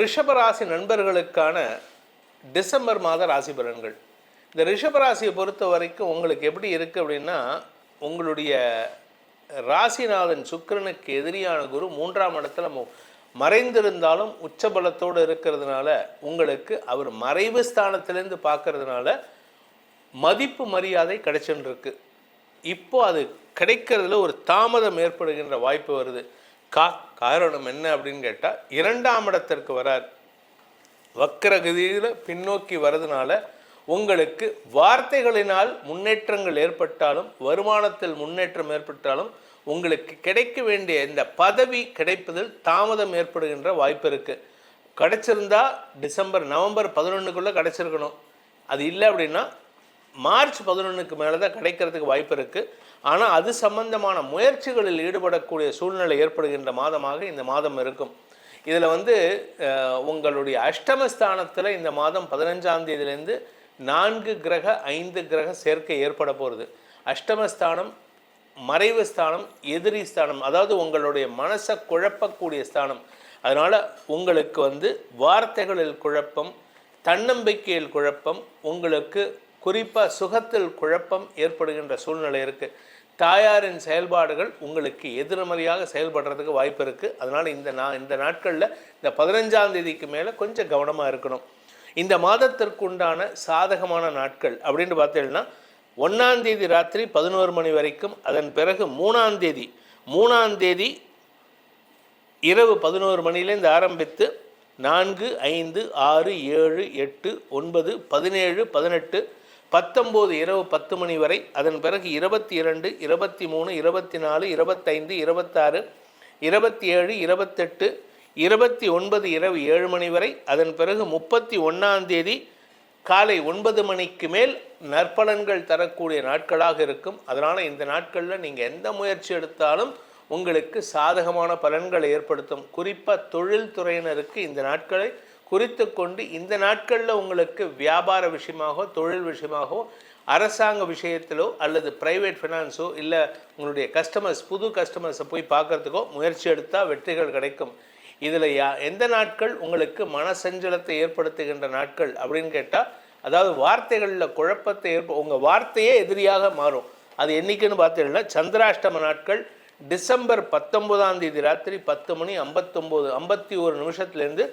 ரிஷபராசி நண்பர்களுக்கான டிசம்பர் மாத ராசி பலன்கள். இந்த ரிஷபராசியை பொறுத்த வரைக்கும் உங்களுக்கு எப்படி இருக்குது அப்படின்னா உங்களுடைய ராசிநாதன் சுக்கிரனுக்கு எதிரியான குரு மூன்றாம் இடத்துல மறைந்திருந்தாலும் உச்சபலத்தோடு இருக்கிறதுனால உங்களுக்கு அவர் மறைவு ஸ்தானத்திலேருந்து பார்க்கறதுனால மதிப்பு மரியாதை கிடைச்சுன்னு இருக்கு. இப்போ அது கிடைக்கிறதுல ஒரு தாமதம் ஏற்படுகின்ற வாய்ப்பு வருது. கா காரணம் என்ன அப்படின்னு கேட்டால் இரண்டாம் இடத்திற்கு வரார். வக்கரகதியில் பின்னோக்கி வரதுனால உங்களுக்கு வார்த்தைகளினால் முன்னேற்றங்கள் ஏற்பட்டாலும் வருமானத்தில் முன்னேற்றம் ஏற்பட்டாலும் உங்களுக்கு கிடைக்க வேண்டிய இந்த பதவி கிடைப்பதில் தாமதம் ஏற்படுகின்ற வாய்ப்பு இருக்குது கிடைச்சிருந்தா டிசம்பர் நவம்பர் பதினொன்றுக்குள்ளே கிடைச்சிருக்கணும். அது இல்லை அப்படின்னா மார்ச் பதினொன்றுக்கு மேலே தான் கிடைக்கிறதுக்கு வாய்ப்பு இருக்குது ஆனால் அது சம்பந்தமான முயற்சிகளில் ஈடுபடக்கூடிய சூழ்நிலை ஏற்படுகின்ற மாதமாக இந்த மாதம் இருக்கும். இதில் வந்து உங்களுடைய அஷ்டமஸ்தானத்தில் இந்த மாதம் பதினஞ்சாம் தேதியிலேருந்து நான்கு கிரக ஐந்து கிரக சேர்க்கை ஏற்பட போகிறது அஷ்டமஸ்தானம் மறைவு ஸ்தானம் எதிரி ஸ்தானம் அதாவது உங்களுடைய மனசை குழப்பக்கூடிய ஸ்தானம். அதனால் உங்களுக்கு வந்து வார்த்தைகளில் குழப்பம் தன்னம்பிக்கையில் குழப்பம் உங்களுக்கு குறிப்பாக சுகத்தில் குழப்பம் ஏற்படுகின்ற சூழ்நிலை இருக்குது தாயாரின் செயல்பாடுகள் உங்களுக்கு எதிர்மறையாக செயல்படுறதுக்கு வாய்ப்பு இருக்குது அதனால் இந்த நா இந்த நாட்களில் இந்த பதினஞ்சாம் தேதிக்கு மேலே கொஞ்சம் கவனமாக இருக்கணும். இந்த மாதத்திற்குண்டான சாதகமான நாட்கள் அப்படின்னு பார்த்தீங்கன்னா ஒன்றாம் தேதி ராத்திரி பதினோரு மணி வரைக்கும் அதன் பிறகு மூணாம் தேதி மூணாம் தேதி இரவு பதினோரு மணிலேருந்து ஆரம்பித்து நான்கு ஐந்து ஆறு ஏழு எட்டு ஒன்பது பதினேழு பதினெட்டு பத்தொம்போது இரவு பத்து மணி வரை அதன் பிறகு இருபத்தி இரண்டு இருபத்தி மூணு இருபத்தி நாலு இருபத்தைந்து இருபத்தாறு இருபத்தி ஏழு இருபத்தெட்டு இருபத்தி ஒன்பது இரவு ஏழு மணி வரை அதன் பிறகு முப்பத்தி ஒன்றாம் தேதி காலை ஒன்பது மணிக்கு மேல் நற்பலன்கள் தரக்கூடிய நாட்களாக இருக்கும். அதனால் இந்த நாட்களில் நீங்கள் எந்த முயற்சி எடுத்தாலும் உங்களுக்கு சாதகமான பலன்களை ஏற்படுத்தும். குறிப்பாக தொழில் துறையினருக்கு இந்த நாட்களை குறித்து கொண்டு இந்த நாட்களில் உங்களுக்கு வியாபார விஷயமாகவோ தொழில் விஷயமாகவோ அரசாங்க விஷயத்திலோ அல்லது பிரைவேட் ஃபினான்ஸோ இல்லை உங்களுடைய கஸ்டமர்ஸ் புது கஸ்டமர்ஸை போய் பார்க்கறதுக்கோ முயற்சி எடுத்தால் வெற்றிகள் கிடைக்கும். இதில் யா எந்த நாட்கள் உங்களுக்கு மனசஞ்சலத்தை ஏற்படுத்துகின்ற நாட்கள் அப்படின்னு கேட்டால் அதாவது வார்த்தைகளில் குழப்பத்தை ஏற்ப உங்கள் வார்த்தையே எதிரியாக மாறும். அது என்றைக்குன்னு பார்த்தீங்கன்னா சந்திராஷ்டம நாட்கள் டிசம்பர் பத்தொம்போதாம் தேதி ராத்திரி பத்து மணி ஐம்பத்தொம்போது ஐம்பத்தி ஒரு நிமிஷத்துலேருந்து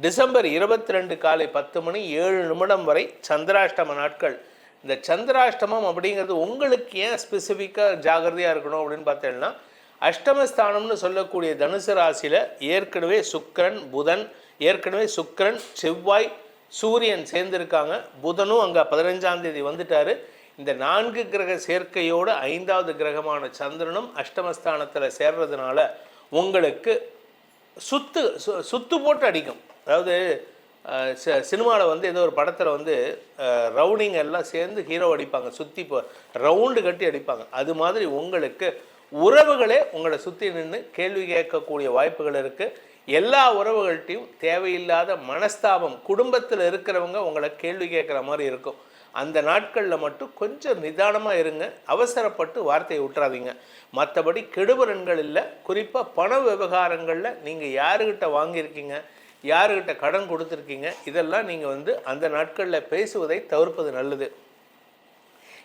டிசம்பர் இருபத்தி ரெண்டு காலை பத்து மணி ஏழு நிமிடம் வரை சந்திராஷ்டம நாட்கள். இந்த சந்திராஷ்டமம் அப்படிங்கிறது உங்களுக்கு ஏன் ஸ்பெசிஃபிக்காக ஜாகிரதையாக இருக்கணும் அப்படின்னு பார்த்தீங்கன்னா அஷ்டமஸ்தானம்னு சொல்லக்கூடிய தனுசு ராசியில் ஏற்கனவே சுக்கிரன் புதன் ஏற்கனவே சுக்கரன் செவ்வாய் சூரியன் சேர்ந்திருக்காங்க. புதனும் அங்கே பதினஞ்சாம் தேதி வந்துட்டாரு. இந்த நான்கு கிரக சேர்க்கையோடு ஐந்தாவது கிரகமான சந்திரனும் அஷ்டமஸ்தானத்தில் சேர்றதுனால உங்களுக்கு சுத்து சு- சுத்து போட்டு அடிக்கும். அதாவது சினிமாவில் வந்து ஏதோ ஒரு படத்தில் வந்து ரவுடிங் எல்லாம் சேர்ந்து ஹீரோ அடிப்பாங்க. சுற்றி இப்போ ரவுண்டு கட்டி அடிப்பாங்க. அது மாதிரி உங்களுக்கு உறவுகளே உங்களை சுற்றி நின்று கேள்வி கேட்கக்கூடிய வாய்ப்புகள் இருக்குது எல்லா உறவுகள்கிட்டையும் தேவையில்லாத மனஸ்தாபம் குடும்பத்தில் இருக்கிறவங்க உங்களை கேள்வி கேட்குற மாதிரி இருக்கும். அந்த நாட்களில் மட்டும் கொஞ்சம் நிதானமாக இருங்க. அவசரப்பட்டு வார்த்தையை விட்டுறாதீங்க மற்றபடி கெடுபலன்கள் இல்லை. குறிப்பாக பண விவகாரங்களில் நீங்கள் யாருக்கிட்ட வாங்கியிருக்கீங்க? யாருக்கிட்ட கடன் கொடுத்துருக்கீங்க? இதெல்லாம் நீங்கள் வந்து அந்த நாட்களில் பேசுவதை தவிர்ப்பது நல்லது.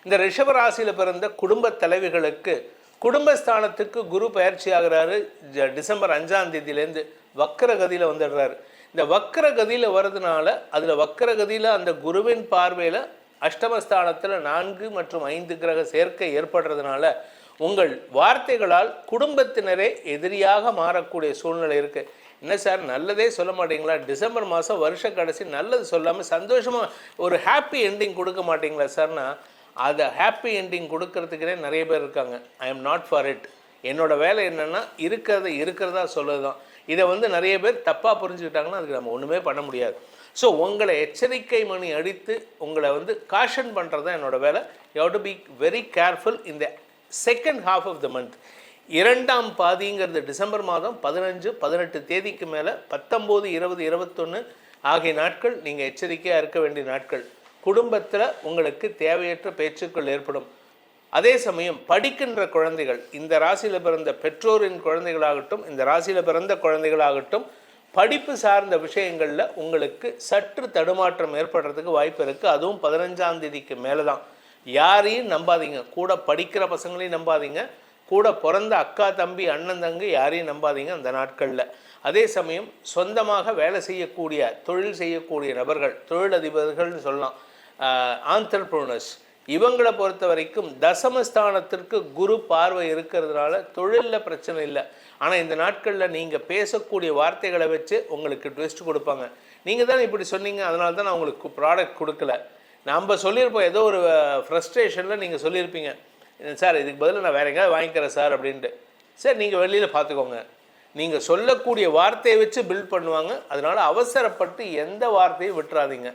இந்த ரிஷபராசியில் பிறந்த குடும்ப தலைவிகளுக்கு குடும்பஸ்தானத்துக்கு குரு பயிற்சி ஆகிறாரு. ஜ- டிசம்பர் அஞ்சாம் தேதியிலேருந்து வக்கரகதியில் வந்துடுறாரு. இந்த வக்கரகதியில் வர்றதுனால அதில் வக்கரகதியில் அந்த குருவின் பார்வையில் அஷ்டமஸ்தானத்தில் நான்கு மற்றும் ஐந்து கிரக சேர்க்கை ஏற்படுறதுனால உங்கள் வார்த்தைகளால் குடும்பத்தினரே எதிரியாக மாறக்கூடிய சூழ்நிலை இருக்குது என்ன சார் நல்லதே சொல்ல மாட்டீங்களா? டிசம்பர் மாதம் வருஷ கடைசி நல்லது சொல்லாமல் சந்தோஷமாக ஒரு ஹாப்பி எண்டிங் கொடுக்க மாட்டீங்களா சார்னா அதை ஹாப்பி எண்டிங் கொடுக்கறதுக்குனே நிறைய பேர் இருக்காங்க. I am not for it என்னோடய வேலை என்னென்னா இருக்கிறத இருக்கிறதா சொல்லுறது தான் இதை வந்து நிறைய பேர் தப்பாக புரிஞ்சுக்கிட்டாங்கன்னா அதுக்கு நம்ம ஒன்றுமே பண்ண முடியாது. ஸோ உங்களை எச்சரிக்கை மணி அடித்து உங்களை வந்து காஷன் பண்ணுறது தான் என்னோட வேலை. You to be very careful இந்த second half of the month இரண்டாம் பாதிங்கிறது டிசம்பர் மாதம் பதினஞ்சு பதினெட்டு தேதிக்கு மேலே பத்தொம்போது இருபது இருபத்தொன்று ஆகிய நாட்கள் நீங்கள் எச்சரிக்கையாக இருக்க வேண்டிய நாட்கள். குடும்பத்தில் உங்களுக்கு தேவையற்ற பேச்சுக்கள் ஏற்படும். அதே சமயம் படிக்கின்ற குழந்தைகள் இந்த ராசியில் பிறந்த பெற்றோரின் குழந்தைகளாகட்டும் இந்த ராசியில் பிறந்த குழந்தைகளாகட்டும் படிப்பு சார்ந்த விஷயங்களில் உங்களுக்கு சற்று தடுமாற்றம் ஏற்படுறதுக்கு வாய்ப்பு இருக்குது அதுவும் பதினஞ்சாம் தேதிக்கு மேலே தான் யாரையும் நம்பாதீங்க. கூட படிக்கிற பசங்களையும் நம்பாதீங்க. கூட பிறந்த அக்கா தம்பி அண்ணன் தங்கை யாரையும் நம்பாதீங்க அந்த நாட்களில். அதே சமயம் சொந்தமாக வேலை செய்யக்கூடிய தொழில் செய்யக்கூடிய நபர்கள் தொழிலதிபர்கள்னு சொல்லலாம் ஆண்டர்ப்ரூனர்ஸ் இவங்களை பொறுத்த வரைக்கும் தசமஸ்தானத்திற்கு குரு பார்வை இருக்கிறதுனால தொழிலில் பிரச்சனை இல்லை. ஆனால் இந்த நாட்களில் நீங்கள் பேசக்கூடிய வார்த்தைகளை வச்சு உங்களுக்கு ட்விஸ்ட் கொடுப்பாங்க. நீங்கள் தான் இப்படி சொன்னீங்க அதனால தான் நான் உங்களுக்கு ப்ராடக்ட் கொடுக்கல. நம்ம சொல்லியிருப்போம் ஏதோ ஒரு ஃப்ரஸ்ட்ரேஷனில் நீங்கள் சொல்லியிருப்பீங்க. சார் இதுக்கு பதிலாக நான் வேற எங்கேயாவது வாங்கிக்கிறேன் சார் அப்படின்ட்டு. சரி நீங்கள் வெளியில் பார்த்துக்கோங்க. நீங்கள் சொல்லக்கூடிய வார்த்தையை வச்சு பில்ட் பண்ணுவாங்க. அதனால் அவசரப்பட்டு எந்த வார்த்தையும் விட்டுறாதீங்க.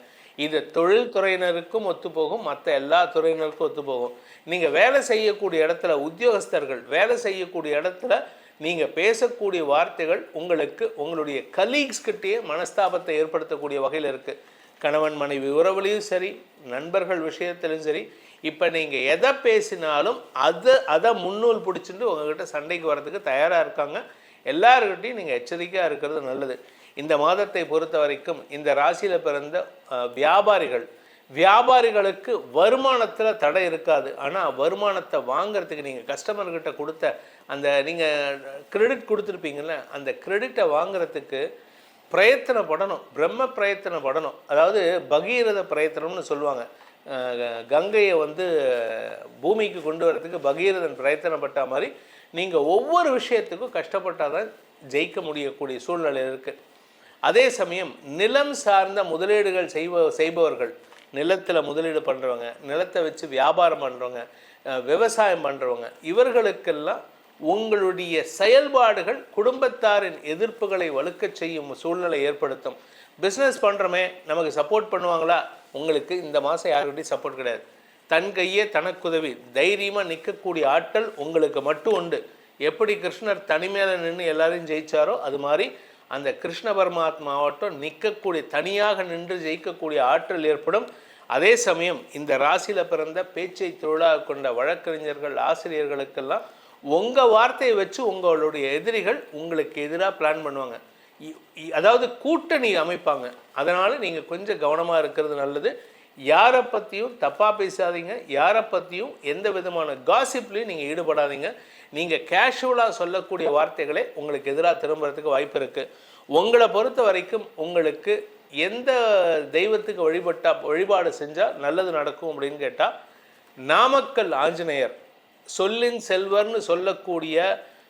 இது தொழில் துறையினருக்கும் ஒத்துப்போகும் மற்ற எல்லா துறையினருக்கும் ஒத்துப்போகும் நீங்கள் வேலை செய்யக்கூடிய இடத்துல உத்தியோகஸ்தர்கள் வேலை செய்யக்கூடிய இடத்துல நீங்கள் பேசக்கூடிய வார்த்தைகள் உங்களுக்கு உங்களுடைய கலீக்ஸ்கிட்டேயே மனஸ்தாபத்தை ஏற்படுத்தக்கூடிய வகையில் இருக்குது கணவன் மனைவி உறவுலையும் சரி நண்பர்கள் விஷயத்திலும் சரி இப்போ நீங்கள் எதை பேசினாலும் அதை அதை முன்னூல் பிடிச்சிட்டு உங்ககிட்ட சண்டைக்கு வரதுக்கு தயாராக இருக்காங்க. எல்லாருக்கிட்டையும் நீங்கள் எச்சரிக்கையாக இருக்கிறது நல்லது. இந்த மாதத்தை பொறுத்த வரைக்கும் இந்த ராசியில் பிறந்த வியாபாரிகள் வியாபாரிகளுக்கு வருமானத்தில் தடை இருக்காது. ஆனால் வருமானத்தை வாங்குறதுக்கு நீங்கள் கஸ்டமர்கிட்ட கொடுத்த அந்த நீங்கள் கிரெடிட் கொடுத்துருப்பீங்கள்ல அந்த கிரெடிட்டை வாங்குறதுக்கு பிரயத்தனப்படணும் பிரம்ம பிரயத்தனப்படணும். அதாவது பகீரத பிரயத்தனம்னு சொல்லுவாங்க. கங்கையை வந்து பூமிக்கு கொண்டு வரதுக்கு பகீரதன் பிரயத்தனப்பட்ட மாதிரி நீங்கள் ஒவ்வொரு விஷயத்துக்கும் கஷ்டப்பட்டால் தான் ஜெயிக்க முடியக்கூடிய சூழ்நிலை இருக்குது அதே சமயம் நிலம் சார்ந்த முதலீடுகள் செய்வ செய்பவர்கள் நிலத்தில் முதலீடு பண்ணுறவங்க நிலத்தை வச்சு வியாபாரம் பண்ணுறவங்க விவசாயம் பண்ணுறவங்க இவர்களுக்கெல்லாம் உங்களுடைய செயல்பாடுகள் குடும்பத்தாரின் எதிர்ப்புகளை வலுக்கச் செய்யும் சூழ்நிலை ஏற்படுத்தும். பிஸ்னஸ் பண்ணுறோமே நமக்கு சப்போர்ட் பண்ணுவாங்களா? உங்களுக்கு இந்த மாதம் யாருக்கிட்டையும் சப்போர்ட் கிடையாது. தன் கையே தனக்குதவி தைரியமாக நிற்கக்கூடிய ஆற்றல் உங்களுக்கு மட்டும் உண்டு. எப்படி கிருஷ்ணர் தனிமையில நின்று எல்லாரையும் ஜெயிச்சாரோ அது மாதிரி அந்த கிருஷ்ண பரமாத்மாவட்டம் நிற்கக்கூடிய தனியாக நின்று ஜெயிக்கக்கூடிய ஆற்றல் ஏற்படும். அதே சமயம் இந்த ராசியில் பிறந்த பேச்சை தொழிலாக கொண்ட வழக்கறிஞர்கள் ஆசிரியர்களுக்கெல்லாம் உங்கள் வார்த்தையை வச்சு உங்களுடைய எதிரிகள் உங்களுக்கு எதிராக பிளான் பண்ணுவாங்க. இ- இ- அதாவது கூட்டணி அமைப்பாங்க. அதனால் நீங்கள் கொஞ்சம் கவனமாக இருக்கிறது நல்லது. யாரை பற்றியும் தப்பாக பேசாதீங்க. யாரை பற்றியும் எந்த விதமான காசிப்லையும் நீங்கள் ஈடுபடாதீங்க. நீங்கள் கேஷுவலாக சொல்லக்கூடிய வார்த்தைகளே உங்களுக்கு எதிராக திரும்புறதுக்கு வாய்ப்பு இருக்குது உங்களை பொறுத்த வரைக்கும் உங்களுக்கு எந்த தெய்வத்துக்கு வழிபட்டா வழிபாடு செஞ்சால் நல்லது நடக்கும் அப்படின்னு கேட்டால் நாமக்கல் ஆஞ்சநேயர். சொல்லின் செல்வர்னு சொல்லக்கூடிய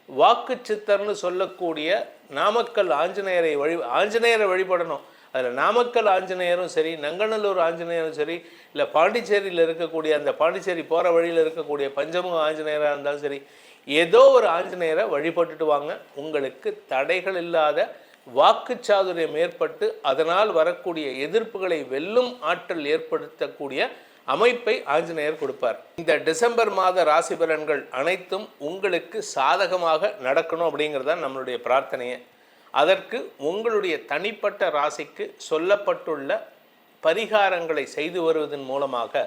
வாக்கு சித்தர்னு சொல்லக்கூடிய நாமக்கல் ஆஞ்சநேயரை வழி ஆஞ்சநேயரை வழிபடணும். அதில் நாமக்கல் ஆஞ்சநேயரும் சரி நங்கநல்லூர் ஆஞ்சநேயரும் சரி இல்லை பாண்டிச்சேரியில் இருக்கக்கூடிய அந்த பாண்டிச்சேரி போகிற வழியில் இருக்கக்கூடிய பஞ்சமுக ஆஞ்சநேயராக இருந்தாலும் சரி ஏதோ ஒரு ஆஞ்சநேயரை வழிபட்டுட்டு வாங்க. உங்களுக்கு தடைகள் இல்லாத வாக்குச்சாதுரியம் ஏற்பட்டு அதனால் வரக்கூடிய எதிர்ப்புகளை வெல்லும் ஆற்றல் ஏற்படுத்தக்கூடிய அமைப்பை ஆஞ்சநேயர் கொடுப்பார். இந்த டிசம்பர் மாத ராசி பலன்கள் அனைத்தும் உங்களுக்கு சாதகமாக நடக்கணும் அப்படிங்கிறது தான் நம்மளுடைய பிரார்த்தனையை. அதற்கு உங்களுடைய தனிப்பட்ட ராசிக்கு சொல்லப்பட்டுள்ள பரிகாரங்களை செய்து வருவதன் மூலமாக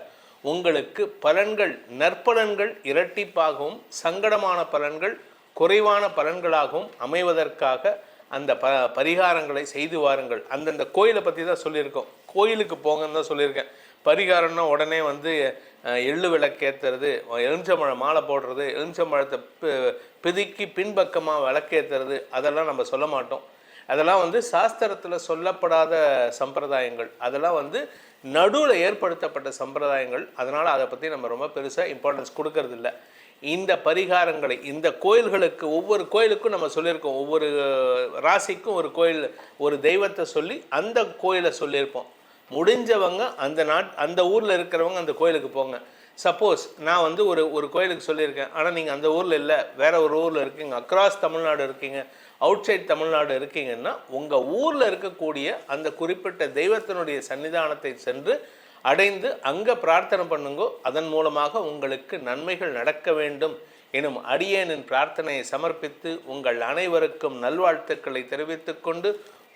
உங்களுக்கு பலன்கள் நற்பலன்கள் இரட்டிப்பாகவும் சங்கடமான பலன்கள் குறைவான பலன்களாகவும் அமைவதற்காக அந்த ப பரிகாரங்களை செய்து வாருங்கள். அந்தந்த கோயிலை பற்றி தான் சொல்லியிருக்கோம். கோயிலுக்கு போங்கன்னு தான் சொல்லியிருக்கேன். பரிகாரம்னா உடனே வந்து எள்ளு விளக்கேற்றுறது எலுமிச்சம்பழம் மாலை போடுறது எலுமிச்சம்பழத்தை பிதுக்கி பின்பக்கமாக விளக்கேற்றுறது அதெல்லாம் நம்ம சொல்ல மாட்டோம். அதெல்லாம் வந்து சாஸ்திரத்தில் சொல்லப்படாத சம்பிரதாயங்கள். அதெல்லாம் வந்து நடுவில் ஏற்படுத்தப்பட்ட சம்பிரதாயங்கள். அதனால் அதை பற்றி நம்ம ரொம்ப பெருசாக இம்பார்ட்டன்ஸ் கொடுக்கறதில்ல. இந்த பரிகாரங்களை இந்த கோயில்களுக்கு ஒவ்வொரு கோயிலுக்கும் நம்ம சொல்லியிருக்கோம். ஒவ்வொரு ராசிக்கும் ஒரு கோயில் ஒரு தெய்வத்தை சொல்லி அந்த கோயிலை சொல்லியிருப்போம். முடிஞ்சவங்க அந்த நாட் அந்த ஊரில் இருக்கிறவங்க அந்த கோயிலுக்கு போங்க. சப்போஸ் நான் வந்து ஒரு ஒரு கோயிலுக்கு சொல்லியிருக்கேன். ஆனால் நீங்கள் அந்த ஊரில் இல்லை. வேற ஒரு ஊரில் இருக்கீங்க. அக்ராஸ் தமிழ்நாடு இருக்கீங்க. அவுட் சைட் தமிழ்நாடு இருக்கீங்கன்னா உங்கள் ஊரில் இருக்கக்கூடிய அந்த குறிப்பிட்ட தெய்வத்தினுடைய சன்னிதானத்தை சென்று அடைந்து அங்கே பிரார்த்தனை பண்ணுங்கோ அதன் மூலமாக உங்களுக்கு நன்மைகள் நடக்க வேண்டும். எனும் அடியேனின் பிரார்த்தனையை சமர்ப்பித்து உங்கள் அனைவருக்கும் நல்வாழ்த்துக்களை தெரிவித்துக்கொண்டு